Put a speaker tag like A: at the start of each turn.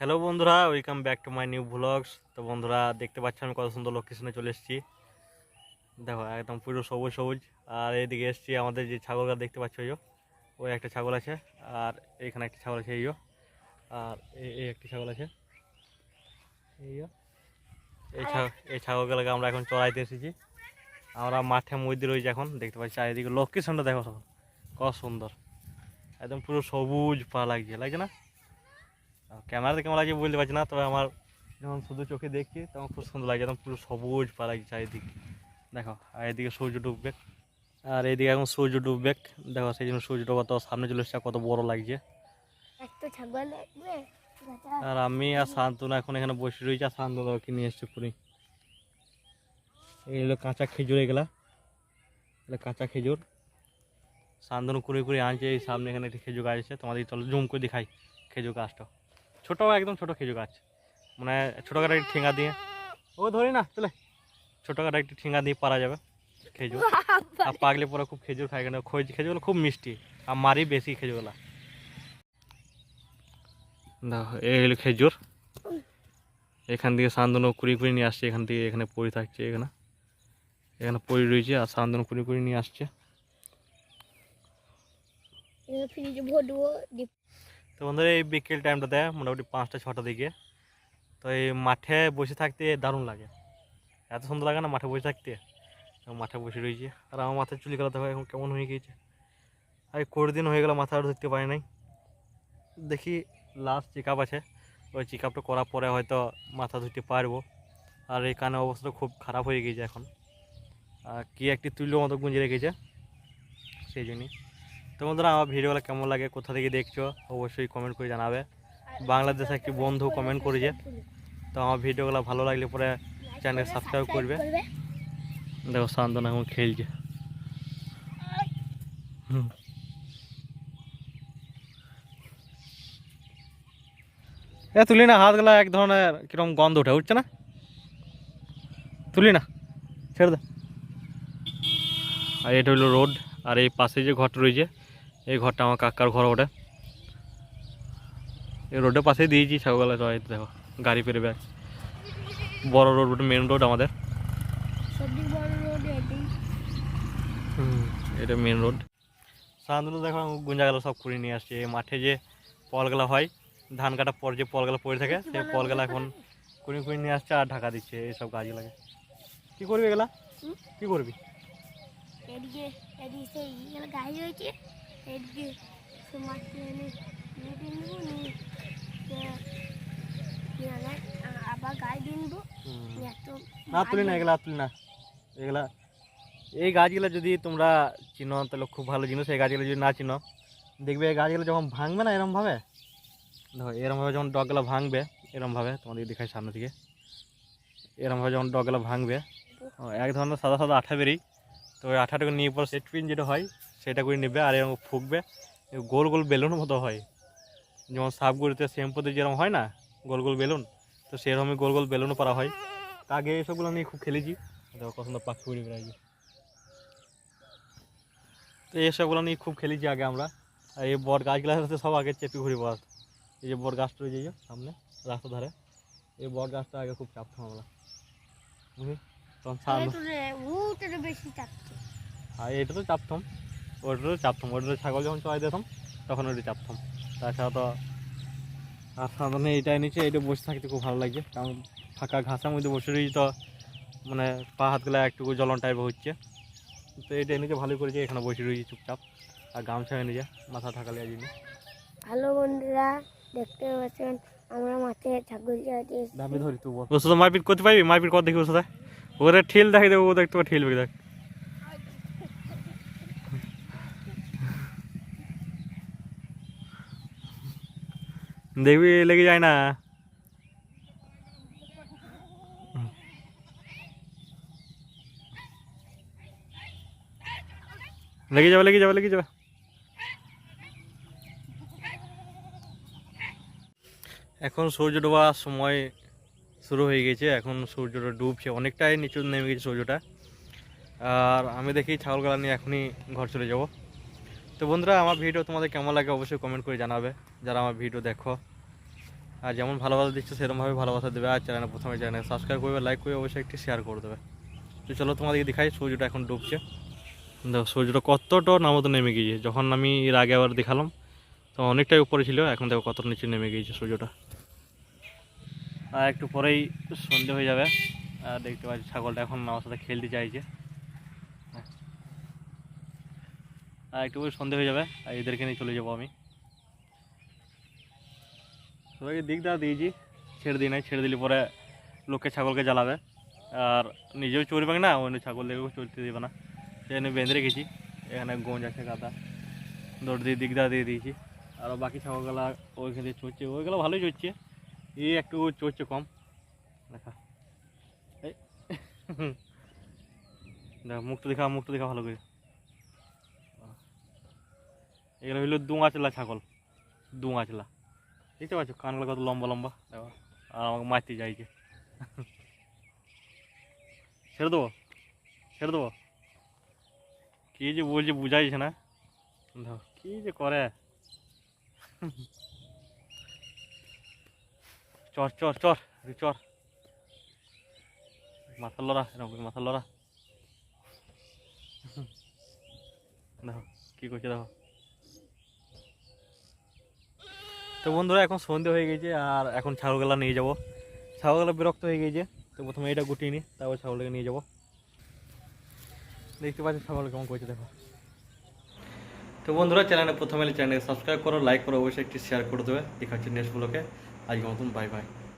A: Hello বন্ধুরা welcome back to my new blogs তো বন্ধুরা দেখতে পাচ্ছি আমি কত সুন্দর লোকেশনে চলে এসেছি। দেখো একদম পুরো সবুজ সবুজ। আর এইদিকে এসেছি আমাদের যে ছাগলটা দেখতে পাচ্ছ ওই ওই একটা ছাগল আছে আর এখানে একটা ছাগল আছে এইও আর এই একটি ছাগল আছে। এই ছাগল এই ছাগলগুলোকে আমরা এখন চড়াইতে এসেছি। আমরা মাঠে মধ্যে রয়েছি এখন দেখতে পাচ্ছি। চারিদিকে লোকেশনটা দেখো। সব কত সুন্দর। একদম পুরো সবুজ পা লাগছে লাগছে না? ক্যামেরাতে কেমন লাগছে বলতে পারছি না তবে আমার যখন শুধু চোখে দেখছি তখন খুব সুন্দর লাগছে একদম পুরো সবুজ পা লাগছে চারিদিকে। দেখো আর এদিকে সূর্য ডুববে। আর এইদিকে এখন সূর্য ডুববে। দেখো সেই জন্য সূর্য ডোবা তো সামনে চলে এসছে কত বড় লাগছে। আর আমি আর শান্তনু এখন এখানে বসে রয়েছি আর শান্তনুকে নিয়ে এসছি পুরি। এই হলো কাঁচা খেজুর এগুলা। এগুলো কাঁচা খেজুর। শান্তনু কুড়ি কুড়ি আনছে এই সামনে এখানে একটি খেজুর গাছ আছে। তোমাদের চলো জুম করে দেখাই খেজুর গাছটা। ছোটো একদম ছোটো খেজুর গাছ। মানে ছোটো কাটা একটি ঠেঙ্গা দিয়ে। ও ধরি না চলে। ছোটো কাটা একটি ঠেঙ্গা দিয়ে পারা যাবে খেজুর। আর পাগলে পরে খুব খেজুর খাই কেন? খোঁজ খেজুরগুলো খুব মিষ্টি। আর মারি বেশি খেজুরগুলা। দেখো এই হলো খেজুর। এখান থেকে শান্তনু কুড়ি কুড়ি নিয়ে আসছে এখান থেকে এখানে পড়ে থাকছে এখানে। এখানে পড়ে রয়েছে আর শান্তনু কুড়ি কুড়ি নিয়ে আসছে।
B: ফ্রিজে ভরবো
A: তো বন্ধুরা, এই বিকেল টাইমটাতে মোটামুটি পাঁচটা, ছটা দিকে। তো এই মাঠে বসে থাকতে দারুণ লাগে। এত সুন্দর লাগে না মাঠে বসে থাকতে? মাঠে বসে রয়েছে। আর আমার মাথায় চুলি কালাতে হয়, এখন কেমন হয়ে গিয়েছে? আর কুড়ি দিন হয়ে গেল মাথা আর ধরতে পারি নাই। দেখি লাস্ট চেক আছে। ওই চেক আপটা করার পরে হয়তো মাথা ধুতে পারব। আর এই কানে অবস্থা খুব খারাপ হয়ে গিয়েছে এখন। আর কি একটি তুল্য মতো গুঁজে রেখেছে, সেই জন্যই। তো বন্ধুরা, আমার ভিডিওগুলো কেমন লাগে, কোথা থেকে দেখছ, অবশ্যই কমেন্ট করে জানাবে। বাংলাদেশে একটি বন্ধু কমেন্ট করেছে। তো আমার ভিডিওগুলো ভালো লাগলে পরে চ্যানেল সাবস্ক্রাইব করবে। দেখো শান্তনা এখন খেলছে। হুম। এ, তুলি না, হাতগুলা এক ধরনের কীরকম গন্ধ উঠে উঠছে না? তুলি না, ছেড়ে দে। আর এটা হলো রোড, আর এই পাশে যে ঘরটা রয়েছে এই ঘরটা আমার কাকার ঘর ওটা এই রোডের পাশে দিয়েছি ছাগল সবাই দেখো গাড়ি পেরে ব্যাগ বড় রোড ওটা মেন রোড আমাদের।
B: সবজি বড় রোড এটি
A: এটা মেন রোড সাধারণত দেখো গুঞ্জা গেল সব কুড়ি নিয়ে আসছে। এই মাঠে যে পলগুলা হয় ধান কাটার পর যে পলগুলা পড়ে থাকে সেই পলগুলা এখন কুড়ি কুড়ি নিয়ে আসছে আর ঢাকা দিচ্ছে এইসব গাছগুলাকে কী করবি এগুলা? কী করবি?
B: এদিকে এদিকে সেই রয়েছে। আবার
A: না তুলি না এগুলা তুলি না। এগুলা এই গাছগুলো যদি তোমরা চিনো তাহলে খুব ভালো জিনিস এই গাছগুলো যদি না চিনো দেখবে এই গাছগুলো যখন ভাঙবে না এরমভাবে? দেখো এরমভাবে যখন ডগগুলো ভাঙবে এরমভাবে তোমাদের দেখাই সামনে থেকে এরমভাবে যখন ডগগুলো ভাঙবে এক ধরনের সাদা সাদা আঠা বেরিয়ে। তো ওই আঠাটাকে নিয়ে পর সেট পিন যেটা হয় সেটা করে নেবে আর এরকম ফুকবে। গোল গোল বেলুনের মতো হয়। যেমন সাপগুড়িতে শ্যাম্পুতে যেরকম হয় না গোল গোল বেলুন তো সেরকমই গোল গোল বেলুনও করা হয়। তা আগে এসবগুলো নিয়ে খুব খেলেছি। দেখো কত সুন্দর পাখি উড়ে বেড়াইছে। তো এইসবগুলো নিয়ে খুব খেলেছি আগে আমরা। আর এই বট গাছগুলোর সাথে সব আগে চেপে ঘুরে পড়াত এই যে বট গাছটা রয়েছে যে সামনে রাস্তা ধারে। এই বট গাছটা আগে খুব চাপতাম আমরা। বুঝলি? তখন আর এটা তো চাপতাম। ওটারও চাপতাম ওটাতে ছাগল যখন চড়াই দিতাম তখন ওটা চাপতাম তাছাড়া তো আর সাধারণত এইটাই নিচে এইটা বসে থাকতে খুব ভালো লাগে। কারণ ফাঁকা ঘাসের মধ্যে বসে রয়েছি তো মানে পা হাতগুলো একটুকু জ্বলন টাইপের হচ্ছে। তো এটা নিচে ভালোই করেছে এখানে বসে রয়েছি চুপচাপ আর গামছা এনেছে মাথা ঢাকালে আর জিনিস
B: হ্যালো বন্ধুরা দেখতে পাচ্ছেন আমরা মাঠে ছাগল চাইতে
A: দাবি ধরি ওর সাথে মারপিট করতে পারবি? মারপিট কর দেখি ওর সাথে। ওরে ঠিল দেখে দেবো ও দেখতে ঠিলবে দেখ। দেখবি লেগে যায় না। লেগে যাবে লেগে যাবে লেগে যাবে। এখন সূর্য ডোবার সময় শুরু হয়ে গেছে, এখন সূর্যটা ডুবছে, অনেকটাই নিচু নেমে গেছে সূর্যটা। আর আমি দেখি ছাগলগুলা নিয়ে এখনই ঘর চলে যাব। তো বন্ধুরা, আমার ভিডিও তোমাদের কেমন লাগে অবশ্যই কমেন্ট করে জানাবে। যারা আমার ভিডিও দেখো, আর যেমন ভালোবাসা দিচ্ছে সেরকমভাবে ভালোবাসা দেবে। আর চ্যানেল প্রথমে চ্যানেল সাবস্ক্রাইব করবে লাইক করবে, অবশ্যই একটি শেয়ার করে দেবে। তো চলো তোমাদেরকে দেখাই, সূর্যটা এখন ডুবছে। দেখো, সূর্যটা কতটা নামতো নেমে গিয়েছে। যখন আমি এর আগে আবার দেখালাম তো অনেকটাই উপরে ছিল, এখন দেখো কত নিচে নেমে গিয়েছে সূর্যটা। আর একটু পরেই সন্ধে হয়ে যাবে, আর দেখতে পাচ্ছি ছাগলটা এখন আমার সাথে খেলতে চাইছে আর একটু পরে সন্ধে হয়ে যাবে, আর এদেরকে নিয়ে চলে যাব আমি। সবাইকে দিক দেওয়া দিয়েছি, ছেড়ে দিই নাই, ছেড়ে দিলে পরে লোককে ছাগলকে জ্বালাবে। আর নিজেও চড়বে না, অন্য ছাগল দেখেও চলতে দেবে না। সেখানে বেঁধে রেখেছি, এখানে গোঁজ আছে, গাদা। দৌড় দিয়ে দিক দেওয়া দিয়ে দিয়েছি। আরও বাকি ছাগলগুলা ওইখানে চড়ছে, ওইগুলো ভালোই চড়ছে। এই একটু চড়ছে কম। দেখা। এই। দেখ, মুখটা দেখা মুখটা দেখা ভালো করে। এগুলো হইল দুঙাচলা ছাগল। দুঙাচলা। দেখতে পাচ্ছ? কানগুলো কত লম্বা লম্বা। আর আমাকে মারতে চাইছে ছেড়ে দেবো? ছেড়ে দেবো? কি যে বলছে বুঝাইছে না? দেখো, কি যে করে? চর চর চর চর। মাথার লড়া, এরকম মাথার লড়া। দেখো, কি করছে দেখো। তো বন্ধুরা, এখন সন্ধে হয়ে গেছে আর এখন ছাগলগুলা নিয়ে যাব। ছাগলগুলা বিরক্ত হয়ে গেছে, তো প্রথমে এটা গুটিয়ে নিই তারপর ছাগলকে নিয়ে যাব। দেখতে পাচ্ছি ছাগল কেমন করছে, দেখো। তো বন্ধুরা, চ্যানেলে প্রথমে চ্যানেলকে সাবস্ক্রাইব করো, লাইক করো, অবশ্যই একটি শেয়ার করে দেবে। দেখাচ্ছি নেক্সট ব্লকে আজকে মতন বাই বাই